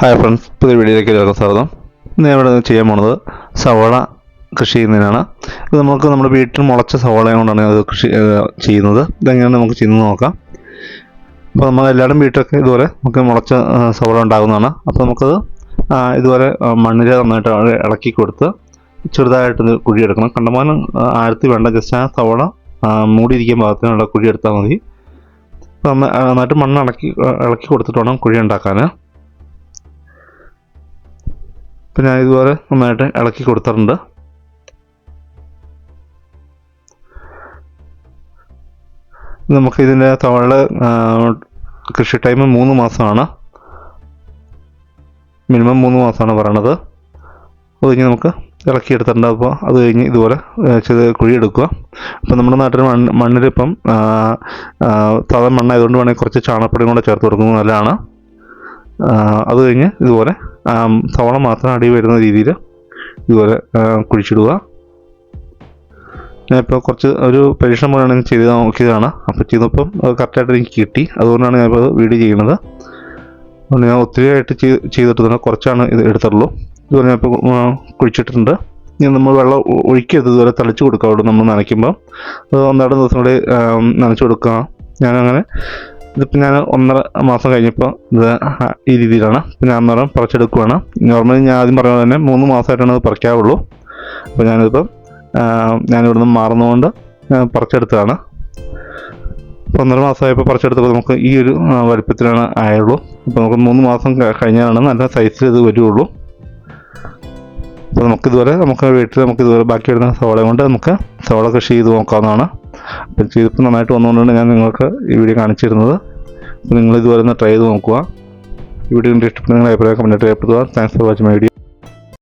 Hi friends പുതിയ വീഡിയോയിലേക്ക് എല്ലാവർക്കും സ്വാഗതം. ഇന്ന് ഇവിടെ ചെയ്യാൻ പോണത് സവാള കൃഷി ചെയ്യുന്നതിനാണ്. ഇത് നമുക്ക് നമ്മുടെ വീട്ടിൽ മുളച്ച സവാള കൊണ്ടാണ് അത് കൃഷി ചെയ്യുന്നത്. ഇതെങ്ങനെയാണ് നമുക്ക് ചെയ്യുന്നത് നോക്കാം. അപ്പോൾ നമ്മൾ എല്ലാവരും വീട്ടിലൊക്കെ ഇതുപോലെ നമുക്ക് മുളച്ച സവാള ഉണ്ടാകുന്നതാണ്. അപ്പോൾ നമുക്കത് ഇതുപോലെ മണ്ണിൽ നന്നായിട്ട് ഇളക്കി കൊടുത്ത് ചെറുതായിട്ടൊന്ന് കുഴിയെടുക്കണം. കണ്ടമാനം ആഴത്തി വേണ്ട ജസ്റ്റ് ആ സവാള മൂടിയിരിക്കാൻ പാകത്തിനുള്ള കുഴി എടുത്താൽ മതി. അപ്പോൾ നന്നായിട്ട് മണ്ണ് ഇളക്കി ഇളക്കി കൊടുത്തിട്ട് വേണം കുഴി ഉണ്ടാക്കാൻ ഇപ്പം ഞാൻ ഇതുപോലെ നന്നായിട്ട് ഇളക്കി കൊടുത്തിട്ടുണ്ട്. നമുക്ക് ഇതിന്റെ തവള കൃഷി ടൈം മൂന്ന് മാസമാണ്. മിനിമം മൂന്ന് മാസമാണ് പറയണത്. അത് കഴിഞ്ഞ് നമുക്ക് ഇളക്കിയെടുത്തിട്ടുണ്ട്. അപ്പോൾ അത് കഴിഞ്ഞ് ഇതുപോലെ ചെയ്ത് കുഴിയെടുക്കുക. അപ്പോൾ നമ്മുടെ നാട്ടിൽ മണ്ണ് മണ്ണിലിപ്പം സാധാരണ മണ്ണായതുകൊണ്ട് വേണമെങ്കിൽ കുറച്ച് ചാണകപ്പൊടിയും കൂടെ ചേർത്ത് കൊടുക്കുന്നത് നല്ലതാണ്. അത് കഴിഞ്ഞ് ഇതുപോലെ തവണ മാത്രം അടി വരുന്ന രീതിയിൽ ഇതുപോലെ കുഴിച്ചിടുക. ഇപ്പോൾ കുറച്ച് ഒരു പരീക്ഷണം പോലെയാണ് ഞാൻ ചെയ്ത് നോക്കിയതാണ്. അപ്പോൾ ചെയ്തപ്പം കറക്റ്റായിട്ട് എനിക്ക് കിട്ടി. അതുകൊണ്ടാണ് ഞാനിപ്പോൾ വീഡിയോ ചെയ്യുന്നത്. അതുകൊണ്ട് ഞാൻ ഒത്തിരി ആയിട്ട് ചെയ്ത് ചെയ്തിട്ടില്ല കുറച്ചാണ് ഇത് എടുത്തുള്ളൂ ഇതുപോലെ ഇപ്പോൾ കുഴിച്ചിട്ടുണ്ട് ഇനി നമ്മൾ വെള്ളം ഒഴിക്കരുത് ഇതുപോലെ തളിച്ച് കൊടുക്കാവുള്ളൂ നമ്മൾ നനയ്ക്കുമ്പോൾ അത് ഒന്നര ദിവസം കൂടി നനച്ചു കൊടുക്കുക. ഞാനങ്ങനെ ഇതിപ്പോൾ ഞാൻ ഒന്നര മാസം കഴിഞ്ഞപ്പോൾ ഇത് ഈ രീതിയിലാണ്. ഞാൻ അന്നേരം പറിച്ചെടുക്കുവാണ്. നോർമലി ഞാൻ ആദ്യം പറഞ്ഞ തന്നെ മൂന്ന് മാസമായിട്ടാണ് അത് പറിക്കാവുള്ളൂ. അപ്പോൾ ഞാനിപ്പം ഞാനിവിടെ നിന്ന് മാറുന്നതുകൊണ്ട് പറിച്ചെടുത്തതാണ്. ഇപ്പോൾ ഒന്നര മാസമായപ്പോൾ പറിച്ചെടുത്തപ്പോൾ നമുക്ക് ഈ ഒരു വലിപ്പത്തിലാണ് ആയുള്ളൂ. അപ്പോൾ നമുക്ക് മൂന്ന് മാസം കഴിഞ്ഞാണ് നല്ല സൈസിൽ ഇത് വരുള്ളൂ. അപ്പോൾ നമുക്കിതുപോലെ നമുക്ക് വീട്ടിൽ നമുക്ക് ഇതുപോലെ ബാക്കി വരുന്ന സവാള കൊണ്ട് നമുക്ക് സവാള കൃഷി ചെയ്ത് നോക്കാവുന്നതാണ്. അപ്പം ചെയ്തപ്പോൾ നന്നായിട്ട് വന്നുകൊണ്ടാണ് ഞാൻ നിങ്ങൾക്ക് ഈ വീഡിയോ കാണിച്ചിരുന്നത്. അപ്പോൾ നിങ്ങൾ ഇതുപോലെ ഒന്ന് ട്രൈ ചെയ്ത് നോക്കുക. ഈ വീഡിയോ ഇഷ്ടപ്പെട്ടെങ്കിൽ അഭിപ്രായം കമന്റ് രേഖപ്പെടുത്തുക. Thanks for watching my video